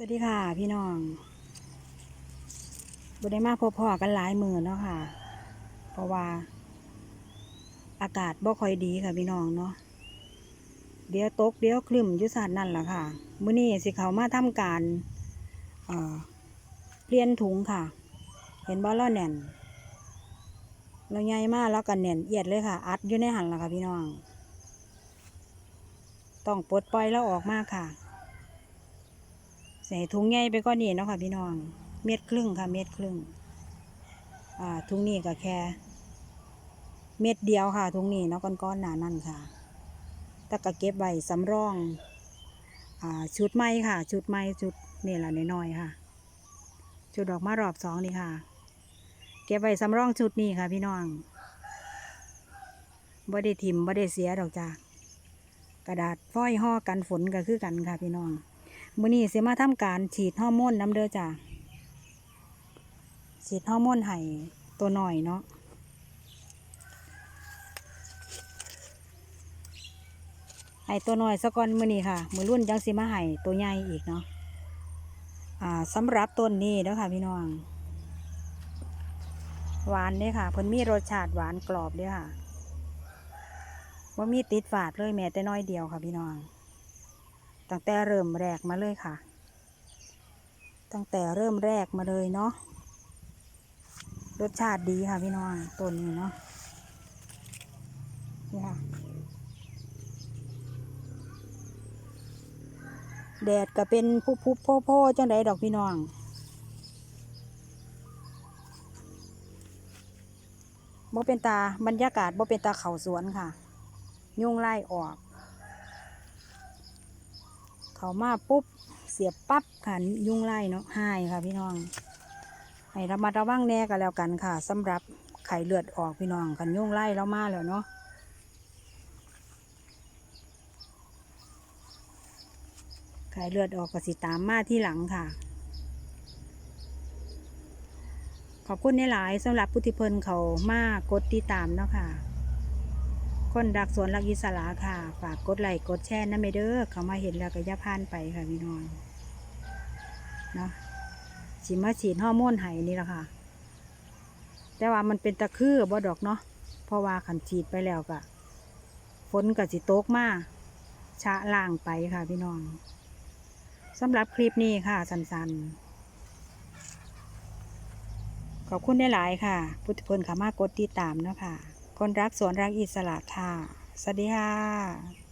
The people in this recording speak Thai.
สวัสดีค่ะ พี่น้องบุได้มาพบพ่อกันหลายมือเนาะค่ะ เพราะว่า อากาศบ่ค่อยดีค่ะพี่น้องเนาะ เดี๋ยวตกเดี๋ยวคลึมยุสานนั่นแหละค่ะ มื้อนี้สิเขามาทำการเอ่อเปลี่ยนถุงค่ะ เห็นบ่ล้อแน่น เราใหญ่มากแล้วกันแน่นเอียดเลยค่ะ อัดอยู่ในหันละค่ะพี่น้อง ต้องปลดปล่อยแล้วออกมาค่ะ ใส่ถุงใหญ่ไปก้อนนี้เนาะค่ะพี่น้อง เม็ดครึ่งค่ะ เม็ดครึ่ง อ่าถุงนี้ก็แค่ เม็ดเดียวค่ะถุงนี้เนาะก้อนๆหนานั่นค่ะต่ก็เก็บไว้สำรอง อ่าชุดใหม่ค่ะ ชุดใหม่ชุดนี่แหละน้อยๆค่ะ ชุดดอกมารอบสองนี่ค่ะ เก็บไว้สำรองชุดนี้ค่ะ พี่น้องบ่ได้ทิมบ่ได้เสียดอกจ้ากระดาษฟอยล์ห่อกันฝนก็คือกันค่ะพี่น้อง มื้อนี้สิมาทำการฉีดฮอร์โมนน้ำเด้อจ้ะฉีดฮอร์โมนให้ตัวหน่อยเนาะให้ตัวหน่อยสักก่อนมื้อนี้ค่ะ มื้อรุ่นจังสิมาให้ตัวใหญ่อีกเนาะอ่าสำหรับต้นนี้เด้อค่ะพี่น้องหวานเด้อค่ะเพิ่นมีรสชาติหวานกรอบเด้ค่ะว่ามีติดฝาดเลยแม้แต่น้อยเดียวค่ะพี่น้อง ตั้งแต่เริ่มแรกมาเลยค่ะ ตั้งแต่เริ่มแรกมาเลยเนาะรสชาติดีค่ะพี่น้องต้นนี้เนาะนี่ค่ะแดดก็เป็นพุบๆโพ่ๆจังไดดอกพี่น้อง บ่เป็นตาบรรยากาศบ่เป็นตาเขาสวนค่ะ ยุ่งไล่ออก เขามาปุ๊บเสียบปั๊บค่ะยุงไล่เนาะหายค่ะพี่น้องให้ระมัดระวังแน่กันแล้วกันค่ะสำหรับไข่เลือดออกพี่น้องกันยุงไล่แล้วมาแล้วเนาะไข่เลือดออกก็สิตามมาที่หลังค่ะ ขอบคุณในหลายสำหรับผู้ที่เพิ่นเขามากดติดตามเนาะค่ะ คนรักสวนรักอิสระค่ะ ฝากกดไลค์กดแชร์นะเมเด้อเขามาเห็นแล้วก็ย่าพานไปค่ะพี่น้องเนาะฉีดมาฉีดฮอร์โมนไห้นี่แหละค่ะ แต่ว่ามันเป็นตะคือบ่ดอกเนาะเพราะว่าขันฉีดไปแล้วก็ฝนก็สิตกมาชะล่างไปค่ะพี่น้องสำหรับคลิปนี้ค่ะ สันๆขอบคุณได้หลายค่ะ พุทธพลขามากดติดตามเนาะค่ะ คนรักสวนรักอิสระค่ะ สวัสดีค่ะ